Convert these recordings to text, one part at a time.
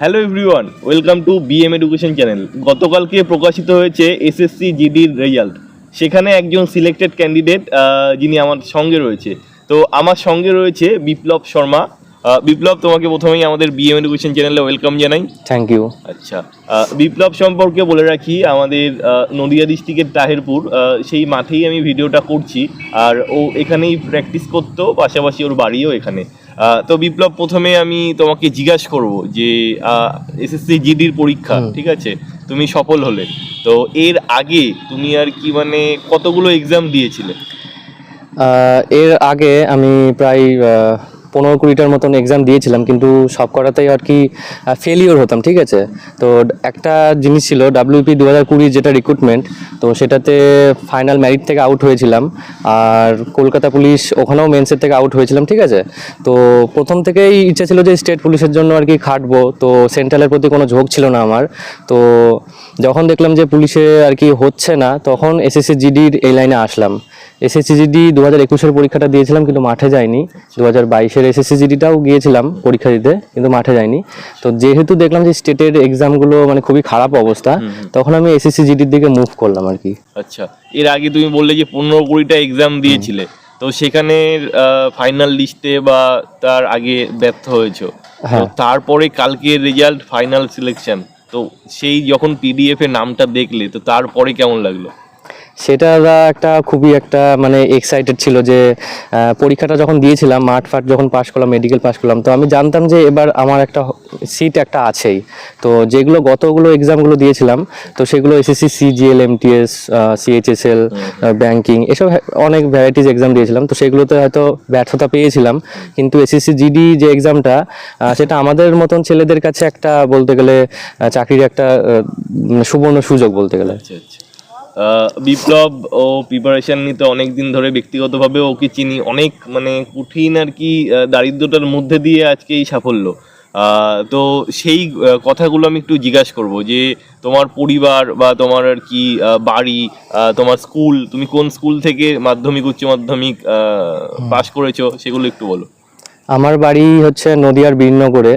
Hello everyone welcome to BM education channel গতকালকে প্রকাশিত হয়েছে এসএসসি জিডির রেজাল্ট সেখানে একজন সিলেক্টেড ক্যান্ডিডেট যিনি আমার সঙ্গে রয়েছে। তো আমার সঙ্গে রয়েছে বিপ্লব শর্মা। বিপ্লব তোমাকে প্রথমেই আমাদের বিএম এডুকেশন চ্যানেলে ওয়েলকাম জানাই। থ্যাংক ইউ আচ্ছা বিপ্লব সম্পর্কে বলে রাখি আমাদের নদিয়া ডিস্ট্রিক্টের তাহেরপুর সেই মাঠেই আমি ভিডিওটা করছি। আর ও এখানেই প্র্যাকটিস করতো পাশাপাশি ওর বাড়িও এখানে। তো বিপ্লব প্রথমে আমি তোমাকে জিজ্ঞাসা করব যে এসএসসি জিডির পরীক্ষা ঠিক আছে? তুমি সফল হলে। তো এর আগে তুমি আর কি মানে কতগুলো এক্সাম দিয়েছিলে? এর আগে আমি প্রায় পনেরো কুড়িটার মতন এক্সাম দিয়েছিলাম, কিন্তু সব কটাতেই আর কি ফেলিওর হতাম, ঠিক আছে? তো একটা জিনিস ছিল ডাব্লিউপি দু হাজার কুড়ি যেটা রিক্রুটমেন্ট তো সেটাতে ফাইনাল ম্যারিট থেকে আউট হয়েছিলাম, আর কলকাতা পুলিশ ওখানেও মেন্সের থেকে আউট হয়েছিলাম, ঠিক আছে? তো প্রথম থেকেই ইচ্ছা ছিল যে স্টেট পুলিশের জন্য আর কি খাটবো, তো সেন্ট্রালের প্রতি কোনো ঝোঁক ছিল না আমার। তো যখন দেখলাম যে পুলিশে আর কি হচ্ছে না, তখন এসএসসি জিডির এই লাইনে আসলাম। এসএসসি জিডি দু হাজার একুশের পরীক্ষাটা দিয়েছিলাম কিন্তু মাঠে যাইনি দু হাজার বাইশের এসএসসি জিডিটাও গিয়েছিলাম পরীক্ষা দিতে কিন্তু মাঠে যাইনি তো যেহেতু দেখলাম যে স্টেটের এক্সামগুলো মানে খুবই খারাপ অবস্থা তখন আমি এসএসসি জিডির দিকে মুভ করলাম আর কি। আচ্ছা এর আগে তুমি বললে যে পনেরো কুড়িটা এক্সাম দিয়েছিলে তো সেখানে ফাইনাল লিস্টে বা তার আগে ব্যর্থ হয়েছো। হ্যাঁ। তারপরে কালকের রেজাল্ট ফাইনাল সিলেকশন তো সেই যখন পিডিএফ এর নামটা দেখলে তো তারপরে কেমন লাগল? সেটা একটা খুবই একটা মানে এক্সাইটেড ছিল যে পরীক্ষাটা যখন দিয়েছিলাম মাঠ ফাট যখন পাশ করলাম মেডিকেল পাশ করলাম তো আমি জানতাম যে এবার আমার একটা সিট একটা আছেই। তো যেগুলো গতগুলো এক্সামগুলো দিয়েছিলাম তো সেগুলো SSC CGL MTS CHSL banking এসব অনেক ভ্যারাইটিস এক্সাম দিয়েছিলাম তো সেগুলোতে হয়তো ব্যর্থতা পেয়েছিলাম। কিন্তু এসএসসি জিডি যে এক্সামটা সেটা আমাদের মতন ছেলেদের কাছে একটা বলতে গেলে চাকরির একটা সুবর্ণ সুযোগ বলতে গেলে। আচ্ছা আচ্ছা। বিপ্লব ও প্রিপারেশন নিতে অনেক দিন ধরে ব্যক্তিগতভাবে ওকে চিনি। অনেক মানে কঠিন আর কি দারিদ্রতার মধ্যে দিয়ে আজকে এই সাফল্য। তো সেই কথাগুলো আমি একটু জিজ্ঞাসা করব যে তোমার পরিবার বা তোমার আর কি বাড়ি তোমার স্কুল তুমি কোন স্কুল থেকে মাধ্যমিক উচ্চ মাধ্যমিক পাশ করেছ? সেগুলো একটু বলো। আমার বাড়ি হচ্ছে নদিয়ার বীরনগরে।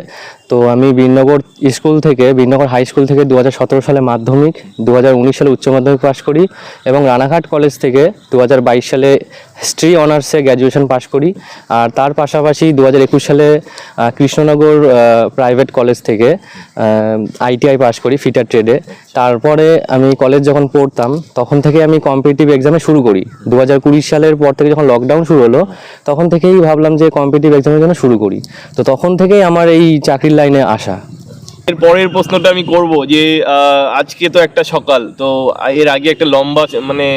তো আমি বীরনগর স্কুল থেকে বীরনগর হাই স্কুল থেকে দু হাজার সতেরো সালে মাধ্যমিক দু হাজার উনিশ সালে উচ্চ মাধ্যমিক পাশ করি এবং রানাঘাট কলেজ থেকে দু হাজার বাইশ সালে হিস্ট্রি অনার্সে গ্র্যাজুয়েশন পাশ করি। আর তার পাশাপাশি দু হাজার একুশ সালে কৃষ্ণনগর প্রাইভেট কলেজ থেকে আইটিআই পাশ করি ফিটার ট্রেডে। তারপরে আমি কলেজ যখন পড়তাম, তখন থেকে আমি কম্পিটিটিভ এক্সামে শুরু করি। দু হাজার কুড়ি সালের পর থেকে যখন লকডাউন শুরু হলো, তখন থেকেই ভাবলাম যে কম্পিটিটিভ এক্সামের জন্য শুরু করি। তো তখন থেকেই আমার এই চাকরির লাইনে আসা? এর পরের প্রশ্নটা আমি করব যে আজকে তো একটা সকাল তো এর আগে একটা লম্বা মানে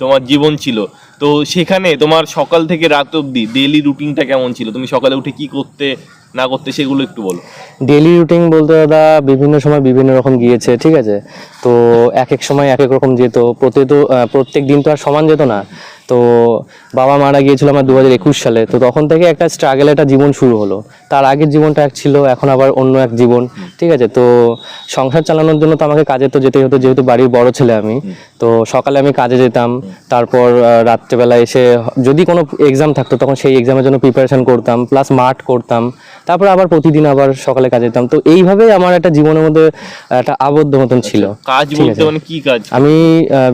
তোমার জীবন ছিল। তো সেখানে তোমার সকাল থেকে রাত অবধি ডেলি রুটিনটা কেমন ছিল? তুমি সকালে উঠে কি করতে না করতে সেগুলো একটু বলো। ডেলি রুটিন বলতে দাদা বিভিন্ন সময় বিভিন্ন রকম গিয়েছে ঠিক আছে? তো এক এক সময় এক এক রকম যেত। প্রত্যেক তো প্রত্যেক দিন তো আর সমান যেত না। তো বাবা মারা গিয়েছিল আমার দু হাজার একুশ সালে। তো তখন থেকে একটা স্ট্রাগল একটা জীবন শুরু হলো। তার আগের জীবনটা এক ছিল এখন আবার অন্য এক জীবন ঠিক আছে? তো সংসার চালানোর জন্য তো আমাকে কাজে তো যেতেই হতো যেহেতু বাড়ির বড় ছেলে আমি। তো সকালে আমি কাজে যেতাম তারপর রাত্রেবেলা এসে যদি কোনো এক্সাম থাকতো তখন সেই এক্সামের জন্য প্রিপারেশন করতাম প্লাস মাঠ করতাম। তারপর আবার প্রতিদিন আবার সকালে কাজে যেতাম। তো এইভাবেই আমার একটা জীবনের মধ্যে একটা আবদ্ধ মতন ছিল। কাজ বলতে আছে। মানে কি কাজ? আমি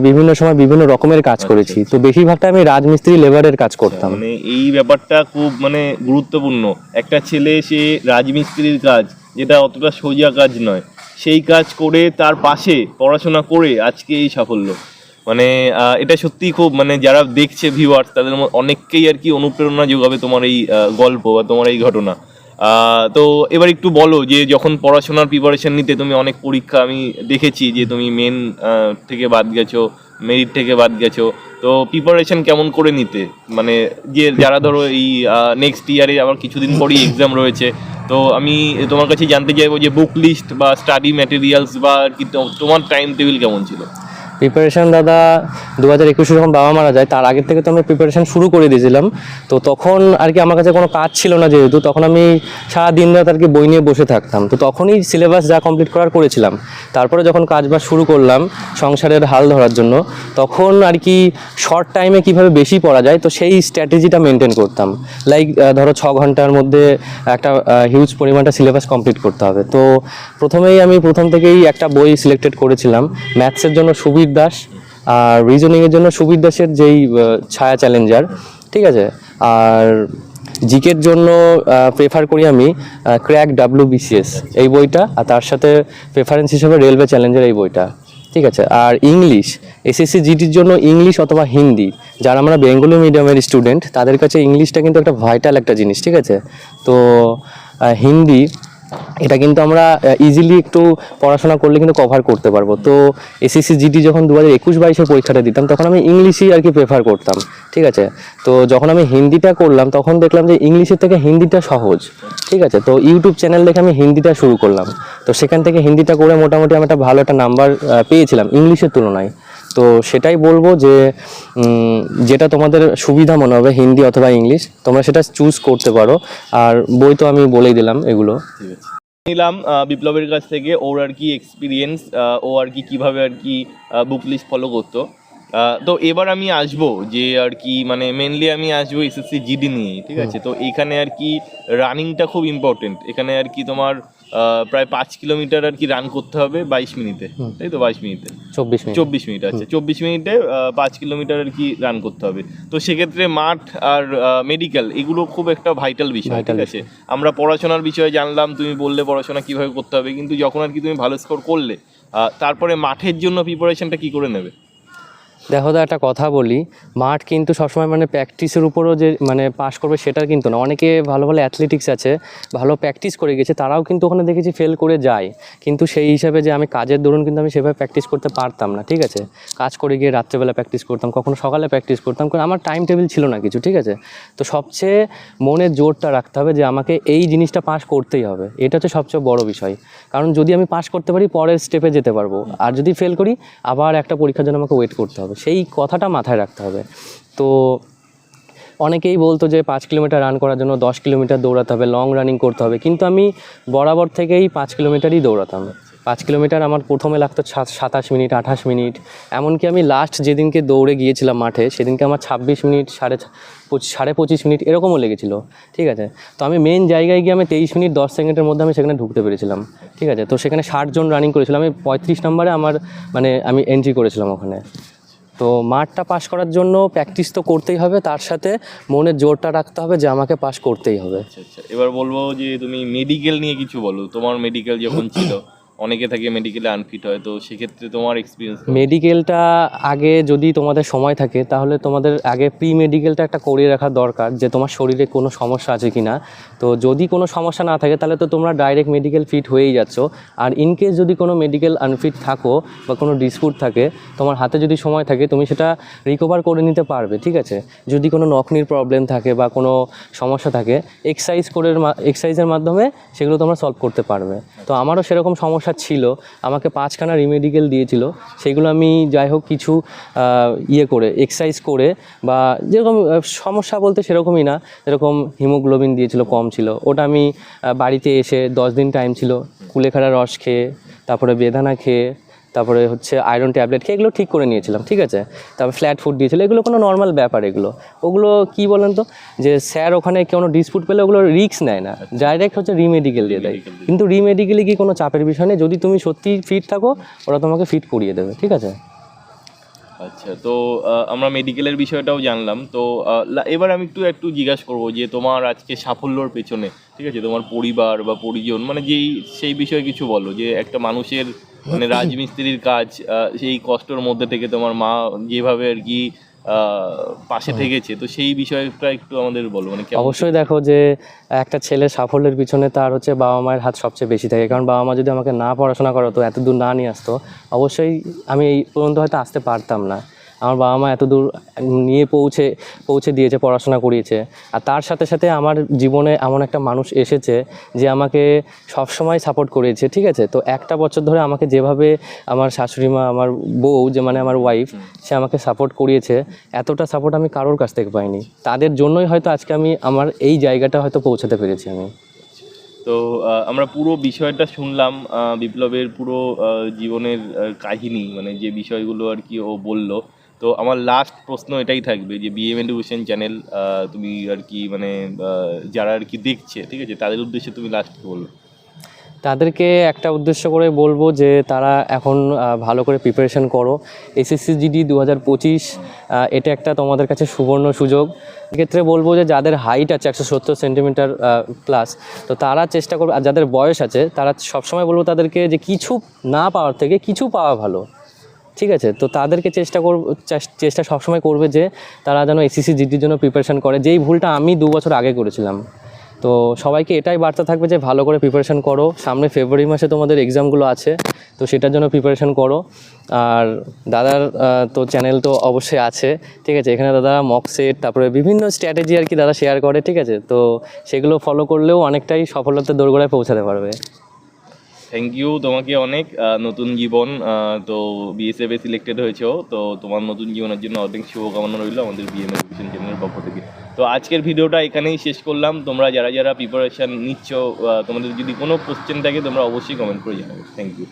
বিভিন্ন সময় বিভিন্ন রকমের কাজ করেছি। তো বেশিরভাগটা আমি রাজমিস্ত্রি লেবারের কাজ করতাম। মানে এই ব্যাপারটা খুব মানে গুরুত্বপূর্ণ। একটা ছেলে, সে রাজমিস্ত্রির কাজ, যেটা অতটা সোজা কাজ নয়। সেই কাজ করে তার পাশে পড়াশোনা করে আজকে এই সাফল্য। মানে এটা সত্যি খুব মানে যারা দেখছে ভিউয়ার্স তাদের অনেককেই আর কি অনুপ্রেরণা যোগাবে তোমার এই গল্প বা তোমার এই ঘটনা। তো এবার একটু বলো যে, যখন পড়াশোনার প্রিপারেশন নিতে তুমি অনেক পরীক্ষা, আমি দেখেছি যে তুমি মেন থেকে বাদ গেছো। মেরিট থেকে বাদ গেছো। তো প্রিপারেশন কেমন করে নিতে? মানে যে যারা ধরো এই নেক্সট ইয়ারে আবার কিছুদিন পরই এক্সাম রয়েছে, তো আমি তোমার কাছে জানতে চাইব যে বুক লিস্ট বা স্টাডি ম্যাটেরিয়ালস বা তোমার টাইম টেবিল কেমন ছিল? প্রিপারেশন দাদা দু হাজার একুশে যখন বাবা মারা যায়, তার আগের থেকে তো আমি প্রিপারেশন শুরু করে দিয়েছিলাম। তো তখন আর কি আমার কাছে কোনো কাজ ছিল না যেহেতু, তখন আমি সারা দিন রাত আর কি বই নিয়ে বসে থাকতাম। তো তখনই সিলেবাস যা কমপ্লিট করার করেছিলাম। তারপরে যখন কাজ বাজ শুরু করলাম সংসারের হাল ধরার জন্য, তখন আর কি শর্ট টাইমে কীভাবে বেশি পড়া যায়, তো সেই স্ট্র্যাটেজিটা মেনটেন করতাম। লাইক ধরো ছ ঘণ্টার মধ্যে একটা হিউজ পরিমাণটা সিলেবাস কমপ্লিট করতে হবে। তো প্রথমেই আমি প্রথম থেকেই একটা বই সিলেক্টেড করেছিলাম। ম্যাথসের জন্য সুবীর দাস আর রিজনিংয়ের জন্য সুবীর দাসের যেই ছায়া চ্যালেঞ্জার ঠিক আছে? আর জিকের জন্য প্রেফার করি আমি ক্র্যাক ডাব্লিউ বিসিএস এই বইটা, আর তার সাথে প্রেফারেন্স হিসেবে রেলওয়ে চ্যালেঞ্জার এই বইটা, ঠিক আছে? আর ইংলিশ এসএসসি জিটির জন্য ইংলিশ অথবা হিন্দি যারা আমরা বেঙ্গলি মিডিয়ামের স্টুডেন্ট তাদের কাছে ইংলিশটা কিন্তু একটা ভাইটাল একটা জিনিস, ঠিক আছে? তো হিন্দি এটা কিন্তু আমরা ইজিলি একটু পড়াশোনা করলে কিন্তু কভার করতে পারব। তো এসএসসি জিডি যখন দু হাজার একুশ বাইশের পরীক্ষাটা দিতাম, তখন আমি ইংলিশই আর কি প্রেফার করতাম, ঠিক আছে? তো যখন আমি হিন্দিটা করলাম, তখন দেখলাম যে ইংলিশের থেকে হিন্দিটা সহজ, ঠিক আছে? তো ইউটিউব চ্যানেল দেখে আমি হিন্দিটা শুরু করলাম। তো সেখান থেকে হিন্দিটা করে মোটামুটি আমি একটা ভালো একটা নাম্বার পেয়েছিলাম ইংলিশের তুলনায়। তো সেটাই বলব যে যেটা তোমাদের সুবিধা মনে হবে হিন্দি অথবা ইংলিশ তোমরা সেটা চুজ করতে পারো। আর বই তো আমি বলেই দিলাম এগুলো। ঠিক আছে নিলাম বিপ্লবের কাছ থেকে ওর আর কি এক্সপিরিয়েন্স ও আর কি কীভাবে আর কি বুক লিস্ট ফলো করতো। তো এবার আমি আসব যে আর কি মানে মেনলি আমি আসব এসএসসি জিডি নিয়ে ঠিক আছে? তো এখানে আর কি রানিংটা খুব ইম্পর্টেন্ট এখানে আর কি তোমার প্রায় পাঁচ কিলোমিটার আর কি রান করতে হবে বাইশ মিনিটে। তাই তো বাইশ মিনিটে। চব্বিশ মিনিট। চব্বিশ মিনিট আছে চব্বিশ মিনিটে পাঁচ কিলোমিটার আর কি রান করতে হবে। তো সেক্ষেত্রে মাঠ আর মেডিকেল এগুলো খুব একটা ভাইটাল বিষয় ঠিক আছে? আমরা পড়াশোনার বিষয়ে জানলাম তুমি বললে পড়াশোনা কীভাবে করতে হবে কিন্তু যখন আর কি তুমি ভালো স্কোর করলে তারপরে মাঠের জন্য প্রিপারেশনটা কি করে নেবে? দেখো দা, একটা কথা বলি। মাঠ কিন্তু সবসময় মানে প্র্যাকটিসের উপরও যে মানে পাশ করবে সেটা কিন্তু না। অনেকে ভালো ভালো অ্যাথলেটিক্স আছে, ভালো প্র্যাকটিস করে গেছে, তারাও কিন্তু ওখানে দেখেছি ফেল করে যায়। কিন্তু সেই হিসাবে যে আমি কাজের দরুন কিন্তু আমি সেভাবে প্র্যাকটিস করতে পারতাম না, ঠিক আছে? কাজ করে গিয়ে রাত্রেবেলা প্র্যাকটিস করতাম, কখনো সকালে প্র্যাকটিস করতাম কারণ আমার টাইম টেবিল ছিল না কিছু, ঠিক আছে? তো সবচেয়ে মনে জোরটা রাখতে হবে যে আমাকে এই জিনিসটা পাস করতেই হবে। এটা হচ্ছে সবচেয়ে বড় বিষয়। কারণ যদি আমি পাস করতে পারি, পরের স্টেপে যেতে পারব। আর যদি ফেল করি, আবার একটা পরীক্ষার জন্য আমাকে ওয়েট করতে হবে। সেই কথাটা মাথায় রাখতে হবে। তো অনেকেই বলতো যে পাঁচ কিলোমিটার রান করার জন্য দশ কিলোমিটার দৌড়াতে হবে লং রানিং করতে হবে। কিন্তু আমি বরাবর থেকেই পাঁচ কিলোমিটারই দৌড়াতাম। পাঁচ কিলোমিটার আমার প্রথমে লাগতো সাতাশ মিনিট, আঠাশ মিনিট। এমনকি আমি লাস্ট যেদিনকে দৌড়ে গিয়েছিলাম মাঠে, সেদিনকে আমার ছাব্বিশ মিনিট, সাড়ে সাড়ে পঁচিশ মিনিট এরকমও লেগেছিলো। ঠিক আছে? তো আমি মেন জায়গায় গিয়ে আমি তেইশ মিনিট, দশ সেকেন্ডের মধ্যে আমি সেখানে ঢুকতে পেরেছিলাম। ঠিক আছে? তো সেখানে ষাটজন রানিং করেছিলাম। আমি পঁয়ত্রিশ নম্বরে আমার মানে আমি এন্ট্রি করেছিলাম ওখানে। তো মাঠটা পাশ করার জন্য প্র্যাকটিস তো করতেই হবে, তার সাথে মনের জোরটা রাখতে হবে যে আমাকে পাশ করতেই হবে। আচ্ছা আচ্ছা। এবার বলব যে তুমি মেডিকেল নিয়ে কিছু বলো। তোমার মেডিকেল যখন ছিল অনেকে থাকে মেডিকেলে আনফিট হয়, তো সেক্ষেত্রে তোমার এক্সপিরিয়েন্স মেডিকেলটা আগে যদি তোমাদের সময় থাকে, তাহলে তোমাদের আগে প্রি মেডিকেলটা একটা করিয়ে রাখা দরকার যে তোমার শরীরে কোনো সমস্যা আছে কি না তো যদি কোনো সমস্যা না থাকে, তাহলে তো তোমরা ডাইরেক্ট মেডিকেল ফিট হয়েই যাচ্ছ। আর ইন কেস যদি কোনো মেডিকেল আনফিট থাকো বা কোনো ডিসপুট থাকে, তোমার হাতে যদি সময় থাকে, তুমি সেটা রিকভার করে নিতে পারবে, ঠিক আছে? যদি কোনো নখনির প্রবলেম থাকে বা কোনো সমস্যা থাকে এক্সারসাইজ করে এক্সারসাইজের মাধ্যমে সেগুলো তোমরা সলভ করতে পারবে। তো আমারও সেরকম সমস্যা ছিল, আমাকে পাঁচখানা রিমেডিকেল দিয়েছিল। সেগুলো আমি যাই হোক কিছু ইয়ে করে এক্সারসাইজ করে বা যেরকম সমস্যা বলতে সেরকমই না, যেরকম হিমোগ্লোবিন দিয়েছিল, কম ছিল। ওটা আমি বাড়িতে এসে দশ দিন টাইম ছিল। কুলেখাড়া রস খেয়ে, তারপরে বেদানা খেয়ে তারপরে হচ্ছে আয়রন ট্যাবলেট খেয়ে এগুলো ঠিক করে নিয়েছিলাম ঠিক আছে? তারপর ফ্ল্যাট ফুড দিয়েছিল এগুলো কোনো নর্মাল ব্যাপার এগুলো। ওগুলো কি বলেন তো? যে স্যার ওখানে কোনো ডিসপুট পেলে ওগুলো রিস্ক নেয় না ডাইরেক্ট হচ্ছে রিমেডিকেল দিয়ে দেয়। কিন্তু রিমেডিকেলে কি কোনো চাপের বিষয় নেই? যদি তুমি সত্যি ফিট থাকো ওরা তোমাকে ফিট করিয়ে দেবে ঠিক আছে? আচ্ছা তো আমরা মেডিকেলের বিষয়টাও জানলাম। তো এবার আমি একটু একটু জিজ্ঞাসা করব যে তোমার আজকে সাফল্যর পেছনে ঠিক আছে? তোমার পরিবার বা পরিজন মানে যেই সেই বিষয়ে কিছু বলো যে একটা মানুষের মানে রাজমিস্ত্রির কাজ সেই কষ্টর মধ্যে থেকে তোমার মা যেভাবে আর কি পাশে থেকেছে তো সেই বিষয়টা একটু আমাদের বলো মানে অবশ্যই দেখো যে একটা ছেলে সাফল্যের পিছনে তার হচ্ছে বাবা মায়ের হাত সবচেয়ে বেশি থাকে। কারণ বাবা মা যদি আমাকে না পড়াশোনা করাতো এত দূর না নিয়ে আসতো অবশ্যই আমি এই পর্যন্ত হয়তো আসতে পারতাম না। আমার বাবা মা এত দূর নিয়ে পৌঁছে পৌঁছে দিয়েছে, পড়াশোনা করিয়েছে। আর তার সাথে সাথে আমার জীবনে এমন একটা মানুষ এসেছে যে আমাকে সবসময় সাপোর্ট করেছে, ঠিক আছে? তো একটা বছর ধরে আমাকে যেভাবে আমার শাশুড়ি মা, আমার বউ যে মানে আমার ওয়াইফ সে আমাকে সাপোর্ট করিয়েছে, এতটা সাপোর্ট আমি কারোর কাছ থেকে পাইনি। তাদের জন্যই হয়তো আজকে আমি আমার এই জায়গাটা হয়তো পৌঁছাতে পেরেছি আমি। তো আমরা পুরো বিষয়টা শুনলাম বিপ্লবের পুরো জীবনের কাহিনী মানে যে বিষয়গুলো আর কি ও বলল। তো আমার লাস্ট প্রশ্ন এটাই থাকবে যে বিএম এডুকেশন চ্যানেল তুমি আর কি মানে যারা আর কি দেখছে, ঠিক আছে, তাদের উদ্দেশ্যে তুমি লাস্ট বলবে? তাদেরকে একটা উদ্দেশ্য করে বলব যে তারা এখন ভালো করে প্রিপারেশন করো। এসএসসি জিডি দু হাজার পঁচিশ এটা একটা তোমাদের কাছে সুবর্ণ সুযোগ। এক্ষেত্রে বলব যে যাদের হাইট আছে একশো সত্তর সেন্টিমিটার প্লাস তো তারা চেষ্টা করবে, আর যাদের বয়স আছে, তারা সবসময় বলব তাদেরকে যে কিছু না পাওয়ার থেকে কিছু পাওয়া ভালো। ঠিক আছে? তো তাদেরকে চেষ্টা করব চেষ্টা সবসময় করবে যে তারা যেন এসিসি জিডির জন্য প্রিপারেশান করে। যেই ভুলটা আমি দু বছর আগে করেছিলাম। তো সবাইকে এটাই বার্তা থাকবে যে ভালো করে প্রিপারেশান করো। সামনে ফেব্রুয়ারি মাসে তোমাদের এক্সামগুলো আছে, তো সেটার জন্য প্রিপারেশন করো। আর দাদার তো চ্যানেল তো অবশ্যই আছে, ঠিক আছে? এখানে দাদা মক সেট তারপরে বিভিন্ন স্ট্র্যাটেজি আর কি দাদা শেয়ার করে, ঠিক আছে? তো সেগুলো ফলো করলেও অনেকটাই সফলতার দোরগোড়ায় পৌঁছাতে পারবে। থ্যাংক ইউ তোমাকে অনেক নতুন জীবন তো বিএসএফ সিলেক্টেড হয়েছো, তো তোমার নতুন জীবনের জন্য অনেক শুভকামনা রইল আমাদের বিএম এডুকেশন চ্যানেলের পক্ষ থেকে। তো আজকের ভিডিওটা এখানেই শেষ করলাম, তোমরা যারা যারা প্রিপারেশান নিচ্ছ তোমাদের যদি কোনো কোশ্চেন থাকে তোমরা অবশ্যই কমেন্ট করে জানাবে। Thank you